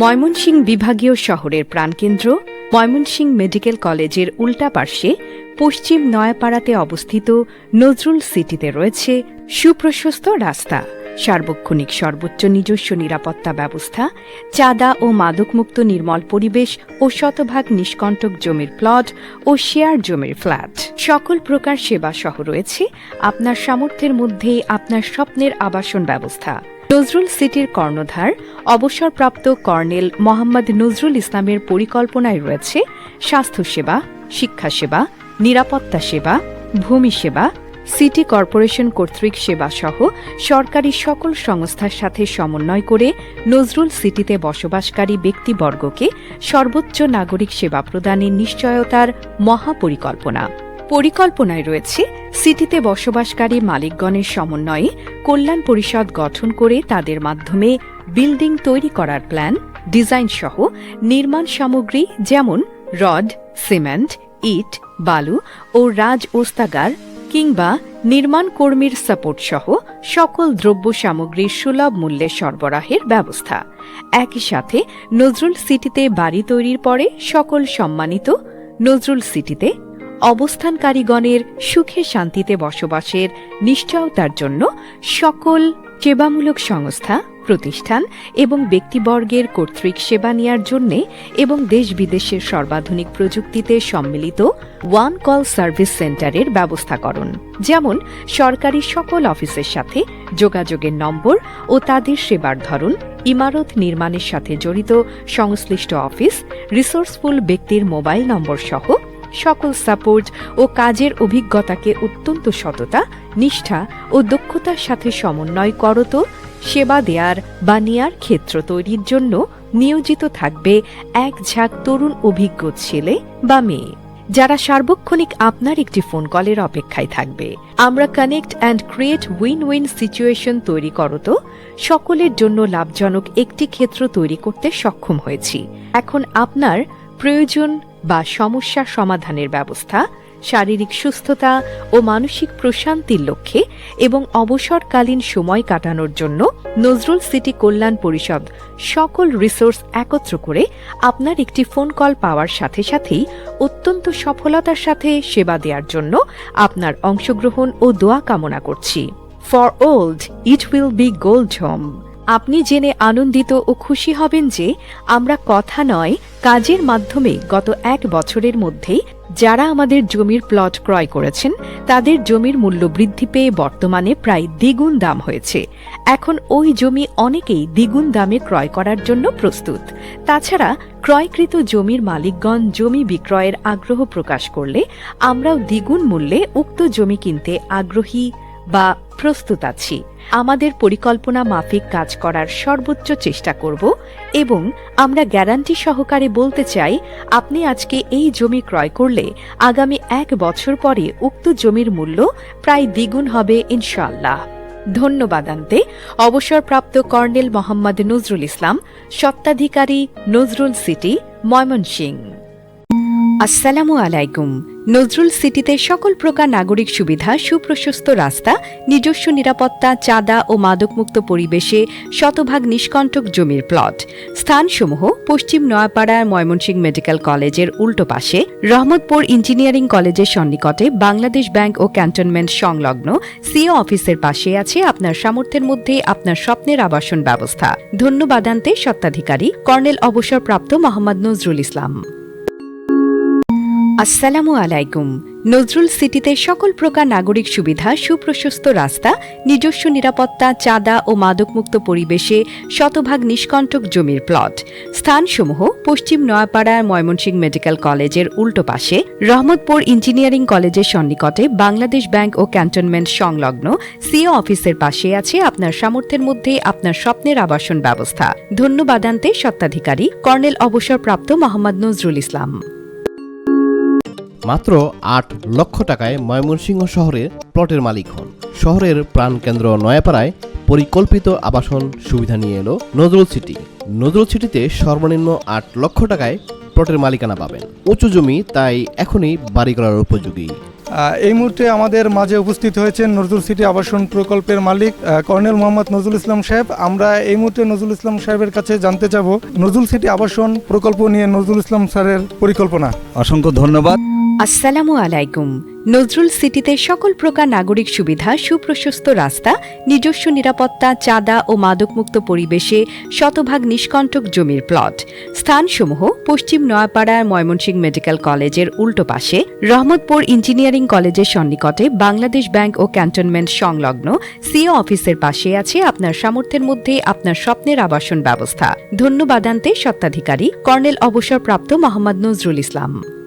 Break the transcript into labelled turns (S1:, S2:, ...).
S1: ময়মনসিংহ বিভাগীয় শহরের প্রাণকেন্দ্র, ময়মনসিংহ মেডিকেল কলেজের উল্টা পার্শ্বে পশ্চিম নয়াপাড়াতে অবস্থিত নজরুল সিটিতে রয়েছে সুপ্রশস্ত রাস্তা। সার্বক্ষণিক সর্বোচ্চ নিজস্ব নিরাপত্তা ব্যবস্থা, চাঁদা ও মাদকমুক্ত নির্মল পরিবেশ ও শতভাগ নিষ্কণ্টক জমির প্লট ও শেয়ার জমির ফ্ল্যাট। সকল প্রকার সেবা সহ রয়েছে আপনার সামর্থ্যের মধ্যেই আপনার স্বপ্নের আবাসন ব্যবস্থা। নজরুল সিটির কর্ণধার, অবসরপ্রাপ্ত কর্নেল মোহাম্মদ নজরুল ইসলামের পরিকল্পনায় রয়েছে স্বাস্থ্যসেবা, শিক্ষাসেবা, নিরাপত্তা সেবা, ভূমি সেবা, সিটি কর্পোরেশন কর্তৃক সেবা সহ সরকারি সকল সংস্থার সাথে সমন্বয় করে নজরুল সিটিতে বসবাসকারী ব্যক্তিবর্গকে সর্বোচ্চ নাগরিক সেবা প্রদানের নিশ্চয়তার মহাপরিকল্পনা। পরিকল্পনায় রয়েছে সিটিতে বসবাসকারী মালিকগণের সমন্বয়ে কল্যাণ পরিষদ গঠন করে তাদের মাধ্যমে বিল্ডিং তৈরি করার প্ল্যান, ডিজাইন সহ নির্মাণ সামগ্রী যেমন রড, সিমেন্ট, ইট, বালু ও রাজ ওস্তাগার কিংবা নির্মাণ কর্মীর সাপোর্ট সহ সকল দ্রব্য সামগ্রীর সুলভ মূল্যে সরবরাহের ব্যবস্থা। একই সাথে নজরুল সিটিতে বাড়ি তৈরির পরে সকল সম্মানিত নজরুল সিটিতে অবস্থানকারীগণের সুখে শান্তিতে বসবাসের নিশ্চয়তার জন্য সকল সেবামূলক সংস্থা, প্রতিষ্ঠান এবং ব্যক্তিবর্গের কর্তৃক সেবা নেয়ার জন্যে এবং দেশ বিদেশের সর্বাধুনিক প্রযুক্তিতে সম্মিলিত ওয়ান কল সার্ভিস সেন্টারের ব্যবস্থাকরণ যেমন, সরকারি সকল অফিসের সাথে যোগাযোগের নম্বর ও তাদের সেবার ধরন, ইমারত নির্মাণের সাথে জড়িত সংশ্লিষ্ট অফিস, রিসোর্সফুল ব্যক্তির মোবাইল নম্বর সহ সকল সাপোর্ট ও কাজের অভিজ্ঞতাকে অত্যন্ত সততা, নিষ্ঠা ও দক্ষতার সাথে সমন্বয় করত, সেবা দেয়ার বা নেয়ার ক্ষেত্র তৈরির জন্য নিয়োজিত থাকবে এক ঝাঁক তরুণ অভিজ্ঞ ছেলে বা মেয়ে, যারা সার্বক্ষণিক আপনার একটি ফোন কলের অপেক্ষায় থাকবে। আমরা connect and create win win situation তৈরি করত, সকলের জন্য লাভজনক একটি ক্ষেত্র তৈরি করতে সক্ষম হয়েছি। এখন আপনার প্রয়োজন বা সমস্যা সমাধানের ব্যবস্থা, শারীরিক সুস্থতা ও মানসিক প্রশান্তির লক্ষ্যে এবং অবসরকালীন সময় কাটানোর জন্য নজরুল সিটি কল্যাণ পরিষদ সকল রিসোর্স একত্র করে আপনার একটি ফোন কল পাওয়ার সাথে সাথেই অত্যন্ত সফলতার সাথে সেবা দেওয়ার জন্য আপনার অংশগ্রহণ ও দোয়া কামনা করছি। For old it will be gold home আপনি জেনে আনন্দিত ও খুশি হবেন যে আমরা কথা নয়, কাজের মাধ্যমে গত এক বছরের মধ্যেই যারা আমাদের জমির প্লট ক্রয় করেছেন, তাদের জমির মূল্য বৃদ্ধি পেয়ে বর্তমানে প্রায় দ্বিগুণ দাম হয়েছে। এখন ওই জমি অনেকেই দ্বিগুণ দামে ক্রয় করার জন্য প্রস্তুত। তাছাড়া, ক্রয়কৃত জমির মালিকগণ জমি বিক্রয়ের আগ্রহ প্রকাশ করলে আমরাও দ্বিগুণ মূল্যে উক্ত জমি কিনতে আগ্রহী বা প্রস্তুত আছি। আমাদের পরিকল্পনা মাফিক কাজ করার সর্বোচ্চ চেষ্টা করব এবং আমরা গ্যারান্টি সহকারে বলতে চাই, আপনি আজকে এই জমি ক্রয় করলে আগামী এক বছর পরে উক্ত জমির মূল্য প্রায় দ্বিগুণ হবে ইনশাল্লাহ ধন্যবাদ ধন্যবাদান্তে অবসরপ্রাপ্ত কর্নেল মোহাম্মদ নজরুল ইসলাম সত্ত্বাধিকারী নজরুল সিটি, ময়মনসিংহ। আসসালামু আলাইকুম। নজরুল সিটিতে সকল প্রকার নাগরিক সুবিধা, সুপ্রশস্ত রাস্তা, নিজস্ব নিরাপত্তা, চাঁদা ও মাদকমুক্ত পরিবেশে শতভাগ নিষ্কণ্টক জমির প্লট। স্থানসমূহ পশ্চিম নয়াপাড়ার ময়মনসিংহ মেডিকেল কলেজের উল্টো পাশে। রহমতপুর ইঞ্জিনিয়ারিং কলেজের সন্নিকটে বাংলাদেশ ব্যাংক ও ক্যান্টনমেন্ট সংলগ্ন সিও অফিসের পাশে আছে আপনার সামর্থ্যের মধ্যে আপনার স্বপ্নের আবাসন ব্যবস্থা। ধন্যবাদান্তে সত্ত্বাধিকারী কর্নেল অবসরপ্রাপ্ত মোহাম্মদ নজরুল ইসলাম। আসসালামু আলাইকুম। নজরুল সিটিতে সকল প্রকার নাগরিক সুবিধা, সুপ্রশস্ত রাস্তা, নিজস্ব নিরাপত্তা, চাঁদা ও মাদকমুক্ত পরিবেশে শতভাগ নিষ্কণ্টক জমির প্লট। স্থানসমূহ পশ্চিম নয়াপাড়ার ময়মনসিংহ মেডিকেল কলেজের উল্টো পাশে। রহমতপুর ইঞ্জিনিয়ারিং কলেজের সন্নিকটে বাংলাদেশ ব্যাংক ও ক্যান্টনমেন্ট সংলগ্ন সিও অফিসের পাশে আছে আপনার সামর্থ্যের মধ্যে আপনার স্বপ্নের আবাসন ব্যবস্থা। ধন্যবাদান্তে সত্ত্বাধিকারী কর্নেল অবসরপ্রাপ্ত মোহাম্মদ নজরুল ইসলাম।
S2: মাত্র আট লক্ষ টাকায় ময়মনসিংহ শহরের প্লটের মালিক হন। শহরের প্রাণকেন্দ্র নয়াপাড়ায় পরিকল্পিত আবাসন সুবিধা নিয়ে এলো নজরুল সিটি। নজরুল সিটিতে সর্বনিম্ন আট লক্ষ টাকায় প্লটের মালিকানা পাবেন। উঁচু জমি, তাই এখনই বাড়ি করার উপযোগী।
S3: এই মুহূর্তে আমাদের মাঝে উপস্থিত হয়েছেন নজরুল সিটি আবাসন প্রকল্পের মালিক আহ, কর্নেল মোহাম্মদ নজরুল ইসলাম সাহেব। আমরা এই মুহূর্তে নজরুল ইসলাম সাহেবের কাছে জানতে যাব নজরুল সিটি আবাসন প্রকল্প নিয়ে নজরুল ইসলাম স্যারের পরিকল্পনা।
S4: অসংখ্য ধন্যবাদ।
S1: আসসালামু আলাইকুম। নজরুল সিটিতে সকল প্রকার নাগরিক সুবিধা, সুপ্রশস্ত রাস্তা, নিজস্ব নিরাপত্তা, চাঁদা ও মাদকমুক্ত পরিবেশে শতভাগ নিষ্কণ্টক জমির প্লট। স্থানসমূহ পশ্চিম নয়াপাড়ার ময়মনসিংহ মেডিকেল কলেজের উল্টো পাশে। রহমতপুর ইঞ্জিনিয়ারিং কলেজের সন্নিকটে বাংলাদেশ ব্যাংক ও ক্যান্টনমেন্ট সংলগ্ন সিও অফিসের পাশে আছে আপনার সামর্থ্যের মধ্যে আপনার স্বপ্নের আবাসন ব্যবস্থা। ধন্যবাদান্তে সত্ত্বাধিকারী কর্নেল অবসরপ্রাপ্ত মোহাম্মদ নজরুল ইসলাম।